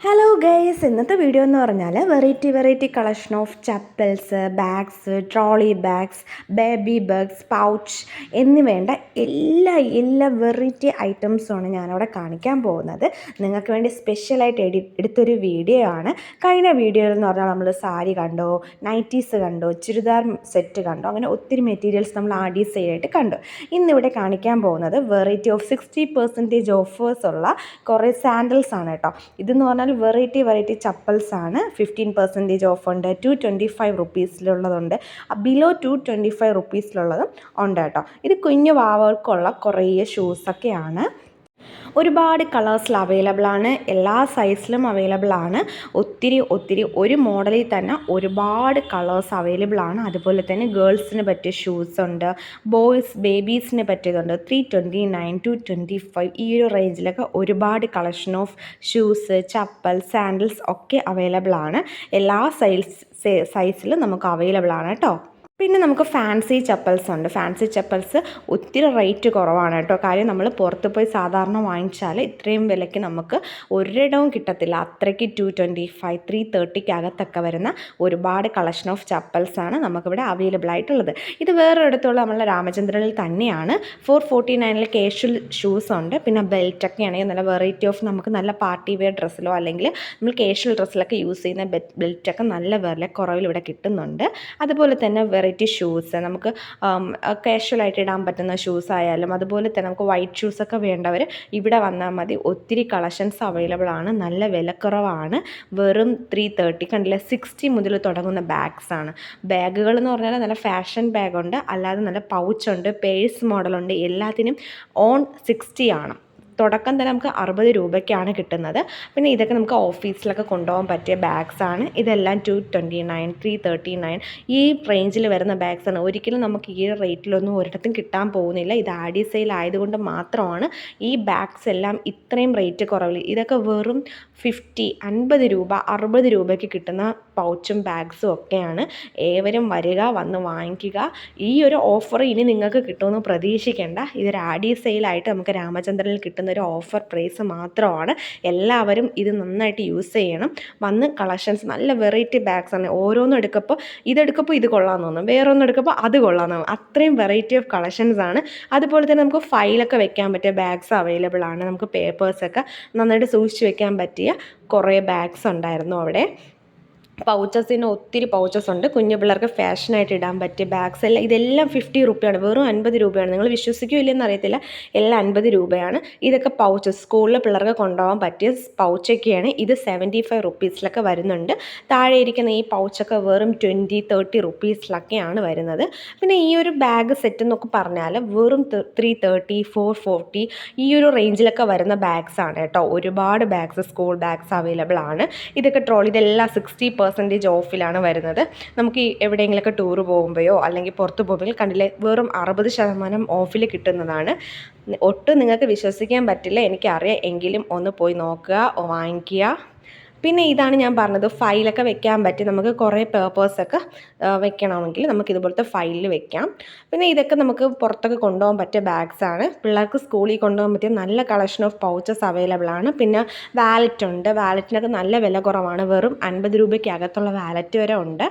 Hello guys ഇന്നത്തെ video എന്ന് പറഞ്ഞാൽ variety variety collection of chappals bags trolley bags baby bags pouch എന്നിവേണ്ട എല്ലാ എല്ലാ വെറൈറ്റി ഐറ്റംസുമാണ് ഞാനവിടെ കാണിക്കാൻ പോകുന്നത്. നിങ്ങൾക്ക് വേണ്ടി സ്പെഷ്യലായിട്ട് എഡി എടുത്തൊരു വീഡിയോ ആണ്. കഴിഞ്ഞ വീഡിയോയിൽ എന്ന് പറഞ്ഞാൽ നമ്മൾ സാരി കണ്ടോ നൈറ്റീസ് കണ്ടോ ചുരിദാർ സെറ്റ് കണ്ടോ അങ്ങനെ ഒത്തിരി മെറ്റീരിയൽസ് നമ്മൾ ആഡ് ചെയ്തായിട്ട് കണ്ടു. ഇന്നിവിടെ കാണിക്കാൻ പോകുന്നത് variety of sixty percentage offers ഉള്ള കുറേ സാൻഡൽസ് ആണ് കേട്ടോ. ഇതെന്ന് പറഞ്ഞാൽ വെറൈറ്റി വെറൈറ്റി ചപ്പൽസ് ആണ്. ഫിഫ്റ്റീൻ പെർസെന്റേജ് ഓഫ് ഉണ്ട്. ടു ട്വന്റി ഫൈവ് റുപ്പീസിലുള്ളതുണ്ട് ബിലോ ടു ട്വന്റി ഫൈവ് റുപ്പീസിലുള്ളതും ഉണ്ട് കേട്ടോ. ഇത് കുഞ്ഞു വാവകൾക്കുള്ള കുറേ ഷൂസൊക്കെയാണ് ഒരുപാട് കളേഴ്സിൽ അവൈലബിൾ ആണ്. എല്ലാ സൈസിലും അവൈലബിൾ ആണ്. ഒത്തിരി ഒത്തിരി ഒരു മോഡലിൽ തന്നെ ഒരുപാട് കളേഴ്സ് അവൈലബിൾ ആണ്. അതുപോലെ തന്നെ ഗേൾസിന് പറ്റിയ ഷൂസ് ഉണ്ട്. ബോയ്സ് ബേബീസിന് പറ്റിയതുണ്ട്. Three twenty nine two twenty five ഈ ഒരു റേഞ്ചിലൊക്കെ ഒരുപാട് collection of shoes chappal sandals ഒക്കെ അവൈലബിൾ ആണ്. എല്ലാ സൈസ് സൈസിലും നമുക്ക് അവൈലബിൾ ആണ് കേട്ടോ. പിന്നെ നമുക്ക് ഫാൻസി ചപ്പൽസ് ഉണ്ട്. ഫാൻസി ചപ്പൽസ് ഒത്തിരി റേറ്റ് കുറവാണ് കേട്ടോ. കാര്യം നമ്മൾ പുറത്ത് പോയി സാധാരണ വാങ്ങിച്ചാൽ ഇത്രയും വിലയ്ക്ക് നമുക്ക് ഒരിടവും കിട്ടത്തില്ല. അത്രയ്ക്ക് ടു ട്വന്റി ഫൈവ് ത്രീ തേർട്ടിക്കകത്തൊക്കെ വരുന്ന ഒരുപാട് കളക്ഷൻ ഓഫ് ചപ്പൽസാണ് നമുക്കിവിടെ അവൈലബിൾ ആയിട്ടുള്ളത്. ഇത് വേറൊരിടത്തുള്ള നമ്മളെ രാമചന്ദ്രനിൽ തന്നെയാണ്. ഫോർ ഫോർട്ടി നയനിൽ കേഷ്വൽ ഷൂസ് ഉണ്ട്. പിന്നെ ബെൽറ്റൊക്കെ ആണെങ്കിൽ നല്ല വെറൈറ്റി ഓഫ് നമുക്ക് നല്ല പാർട്ടി വെയർ ഡ്രസ്സിലോ അല്ലെങ്കിൽ നമ്മൾ കേഷ്വൽ ഡ്രസ്സിലൊക്കെ യൂസ് ചെയ്യുന്ന ബെൽറ്റൊക്കെ നല്ല വില കുറവിൽ ഇവിടെ കിട്ടുന്നുണ്ട്. അതുപോലെ തന്നെ വെറൈറ്റി ഷൂസ് നമുക്ക് കാഷ്വലായിട്ട് ഇടാൻ പറ്റുന്ന ഷൂസ് ആയാലും അതുപോലെ തന്നെ നമുക്ക് വൈറ്റ് ഷൂസൊക്കെ വേണ്ടവർ ഇവിടെ വന്നാൽ മതി. ഒത്തിരി കളക്ഷൻസ് അവൈലബിൾ ആണ്. നല്ല വിലക്കുറവാണ്. വെറും ത്രീ തേർട്ടി കണ്ടില്ല സിക്സ്റ്റി മുതൽ തുടങ്ങുന്ന ബാഗ്സ് ആണ്. ബാഗുകൾ എന്ന് പറഞ്ഞാൽ നല്ല ഫാഷൻ ബാഗുണ്ട് അല്ലാതെ നല്ല പൗച്ചുണ്ട് പേഴ്സ് മോഡലുണ്ട് എല്ലാത്തിനും ഓൺ സിക്സ്റ്റി ആണ്. തുടക്കം തന്നെ നമുക്ക് അറുപത് രൂപയ്ക്കാണ് കിട്ടുന്നത്. പിന്നെ ഇതൊക്കെ നമുക്ക് ഓഫീസിലൊക്കെ കൊണ്ടുപോകാൻ പറ്റിയ ബാഗ്സ് ആണ്. ഇതെല്ലാം two twenty nine three thirty nine ഈ റേഞ്ചിൽ വരുന്ന ബാഗ്സ് ആണ്. ഒരിക്കലും നമുക്ക് ഈ റേറ്റിലൊന്നും ഒരിടത്തും കിട്ടാൻ പോകുന്നില്ല. ഇത് ആഡി സെയിൽ ആയതുകൊണ്ട് മാത്രമാണ് ഈ ബാഗ്സ് എല്ലാം ഇത്രയും റേറ്റ് കുറവിൽ ഇതൊക്കെ വെറും ഫിഫ്റ്റി അൻപത് രൂപ അറുപത് രൂപയ്ക്ക് കിട്ടുന്ന പൗച്ചും ബാഗ്സും ഒക്കെയാണ്. ഏവരും വരിക വന്ന് വാങ്ങിക്കുക. ഈ ഒരു ഓഫർ ഇനി നിങ്ങൾക്ക് കിട്ടുമെന്ന് പ്രതീക്ഷിക്കേണ്ട. ഇതൊരു ആഡി സെയിലായിട്ട് നമുക്ക് രാമചന്ദ്രനിൽ കിട്ടുന്ന ഒരു ഓഫർ പ്രൈസ് മാത്രമാണ്. എല്ലാവരും ഇത് നന്നായിട്ട് യൂസ് ചെയ്യണം. വന്ന് കളക്ഷൻസ് നല്ല വെറൈറ്റി ബാഗ്സ് ആണ്. ഓരോന്നും എടുക്കുമ്പോൾ ഇതെടുക്കുമ്പോൾ ഇത് കൊള്ളാമെന്ന് തോന്നും. വേറൊന്നും എടുക്കുമ്പോൾ അത് കൊള്ളാമെന്ന് തോന്നും. അത്രയും വെറൈറ്റി ഓഫ് കളക്ഷൻസ് ആണ്. അതുപോലെ തന്നെ നമുക്ക് ഫയലൊക്കെ വെക്കാൻ പറ്റിയ ബാഗ്സ് അവൈലബിൾ ആണ്. നമുക്ക് പേപ്പേഴ്സൊക്കെ നന്നായിട്ട് സൂക്ഷിച്ച് വെക്കാൻ പറ്റിയ കുറേ ബാഗ്സ് ഉണ്ടായിരുന്നു അവിടെ. പൗച്ചസിന് ഒത്തിരി പൗച്ചസ് ഉണ്ട്. കുഞ്ഞു പിള്ളേർക്ക് ഫാഷനായിട്ട് ഇടാൻ പറ്റിയ ബാഗ്സ് എല്ലാം ഇതെല്ലാം ഫിഫ്റ്റി റുപ്പിയാണ് വെറും അൻപത് രൂപയാണ്. നിങ്ങൾ വിശ്വസിക്കുമോ ഇല്ലെന്ന് അറിയത്തില്ല. എല്ലാം അൻപത് രൂപയാണ്. ഇതൊക്കെ പൗച്ചസ് സ്കൂളിൽ പിള്ളേർക്ക് കൊണ്ടുപോകാൻ പറ്റിയ പൗച്ചൊക്കെയാണ്. ഇത് സെവന്റി ഫൈവ് റുപ്പീസിലൊക്കെ വരുന്നുണ്ട്. താഴെ ഇരിക്കുന്ന ഈ പൗച്ചൊക്കെ വെറും ട്വന്റി തേർട്ടി റുപ്പീസിലൊക്കെയാണ് വരുന്നത്. പിന്നെ ഈ ഒരു ബാഗ് സെറ്റ് എന്നൊക്കെ പറഞ്ഞാൽ വെറും ത്രീ തേർട്ടി ഫോർ ഫോർട്ടി ഈ ഒരു റേഞ്ചിലൊക്കെ വരുന്ന ബാഗ്സാണ് കേട്ടോ. ഒരുപാട് ബാഗ്സ് സ്കൂൾ ബാഗ്സ് അവൈലബിൾ ആണ്. ഇതൊക്കെ ട്രോൾ ഇതെല്ലാം സിക്സ്റ്റി പെർസെന്റേജ് ഓഫിലാണ് വരുന്നത്. നമുക്ക് ഈ എവിടെയെങ്കിലുമൊക്കെ ടൂർ പോകുമ്പോഴോ അല്ലെങ്കിൽ പുറത്ത് പോകുമ്പോൾ കണ്ടില്ലേ വെറും അറുപത് ശതമാനം ഓഫിൽ കിട്ടുന്നതാണ്. ഒട്ടും നിങ്ങൾക്ക് വിശ്വസിക്കാൻ പറ്റില്ല. എനിക്കറിയാം. എങ്കിലും ഒന്ന് പോയി നോക്കുക വാങ്ങിക്കുക. പിന്നെ ഇതാണ് ഞാൻ പറഞ്ഞത് ഫയലൊക്കെ വെക്കാൻ പറ്റി നമുക്ക് കുറേ പേപ്പേഴ്സൊക്കെ വെക്കണമെങ്കിൽ നമുക്ക് ഇതുപോലത്തെ ഫയലിൽ വെക്കാം. പിന്നെ ഇതൊക്കെ നമുക്ക് പുറത്തൊക്കെ കൊണ്ടുപോകാൻ പറ്റിയ ബാഗ്സാണ് പിള്ളേർക്ക് സ്കൂളിൽ കൊണ്ടുപോകാൻ പറ്റിയ നല്ല കളക്ഷൻ ഓഫ് പൗച്ചസ് അവൈലബിൾ ആണ്. പിന്നെ വാലറ്റ് ഉണ്ട്. വാലറ്റിനൊക്കെ നല്ല വില കുറവാണ്. വെറും അൻപത് രൂപയ്ക്ക് അകത്തുള്ള വാലറ്റ് വരെ ഉണ്ട്.